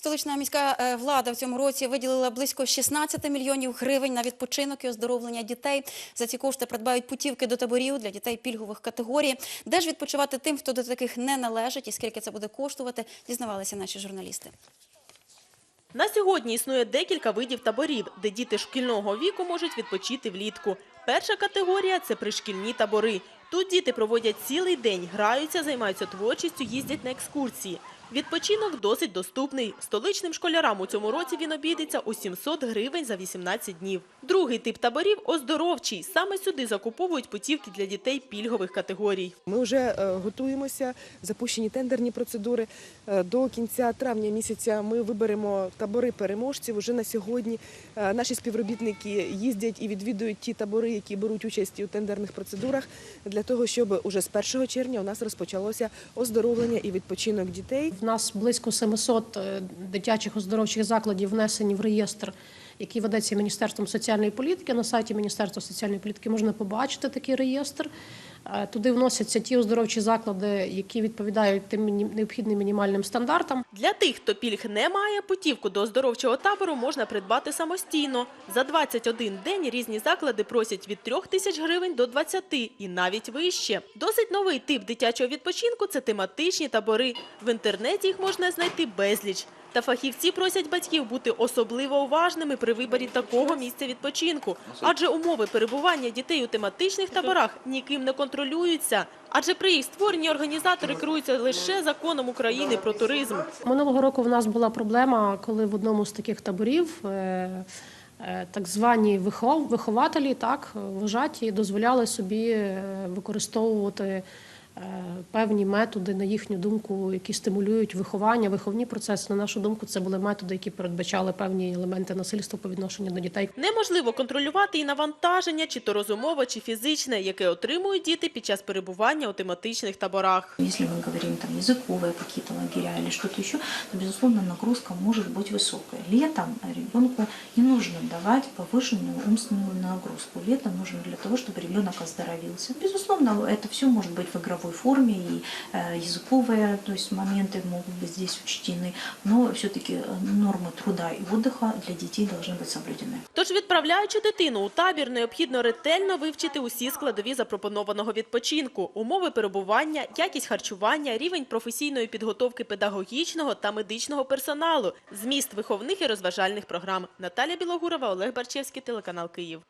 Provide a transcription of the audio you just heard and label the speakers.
Speaker 1: Столична міська е, влада в цьому році виділила близько 16 мільйонів гривень на відпочинок і оздоровлення дітей. За ці кошти придбають путівки до таборів для дітей пільгових категорій. Де ж відпочивати тим, хто до таких не належить, і скільки це буде коштувати, дізнавалися наші журналісти.
Speaker 2: На сьогодні існує декілька видів таборів, де діти шкільного віку можуть відпочити влітку. Перша категорія – це пришкільні табори. Тут діти проводять цілий день, граються, займаються творчістю, їздять на екскурсії. Відпочинок досить доступний. Столичним школярам у цьому році він обійдеться у 700 гривень за 18 днів. Другий тип таборів – оздоровчий. Саме сюди закуповують путівки для дітей пільгових категорій.
Speaker 3: Ми вже е, готуємося, запущені тендерні процедури. Е, До кінця травня місяця ми виберемо табори переможців. Уже на сьогодні е, наші співробітники їздять і відвідують ті табори, які беруть участь у тендерних процедурах, для того, щоб уже з 1 червня у нас розпочалося оздоровлення і відпочинок дітей.
Speaker 4: В нас близько 700 е, дитячих оздоровчих закладів внесені в реєстр, який ведеться Міністерством соціальної політики. На сайті Міністерства соціальної політики можна побачити такий реєстр. Е, Туди вносяться ті оздоровчі заклади, які відповідають тим необхідним мінімальним стандартам.
Speaker 2: Для тих, хто пільг не має, путівку до оздоровчого табору можна придбати самостійно. За 21 день різні заклади просять від 3 тисяч гривень до 20 і навіть вище. Досить новий тип дитячого відпочинку – це тематичні табори. В інтернеті їх можна знайти безліч. Та фахівці просять батьків бути особливо уважними при виборі такого місця відпочинку. Адже умови перебування дітей у тематичних таборах ніким не контролюються. Адже при їх створенні організатори керуються лише законом України про туризм.
Speaker 4: Минулого року в нас була проблема, коли в одному з таких таборів е, е, так звані вихов- вихователі, так, вожаті, дозволяли собі е, використовувати певні методи, на їхню думку, які стимулюють виховання, виховні процеси. На нашу думку, це були методи, які передбачали певні елементи насильства по відношенню до дітей.
Speaker 2: Неможливо контролювати і навантаження, чи то розумове, чи фізичне, яке отримують діти під час перебування у тематичних таборах.
Speaker 5: Если мы говорим там языковые какие-то лагеря или что-то еще, то, безусловно, нагрузка может быть высокая. Летом ребенку не нужно давать повышенную умственную нагрузку. Летом нужно для того, чтобы ребенок оздоровился. Безусловно, это все может быть в игровой форме, и э, языковые то есть моменты могут быть здесь учтены, но все-таки нормы труда и отдыха для детей должны быть соблюдены.
Speaker 2: Тож, відправляючи дитину у табір, необхідно ретельно вивчити усі складові запропонованого відпочинку, умови перебування, якість харчування, рівень професійної підготовки педагогічного та медичного персоналу, зміст виховних і розважальних програм. Наталя Білогурова, Олег Барчевський, телеканал Київ.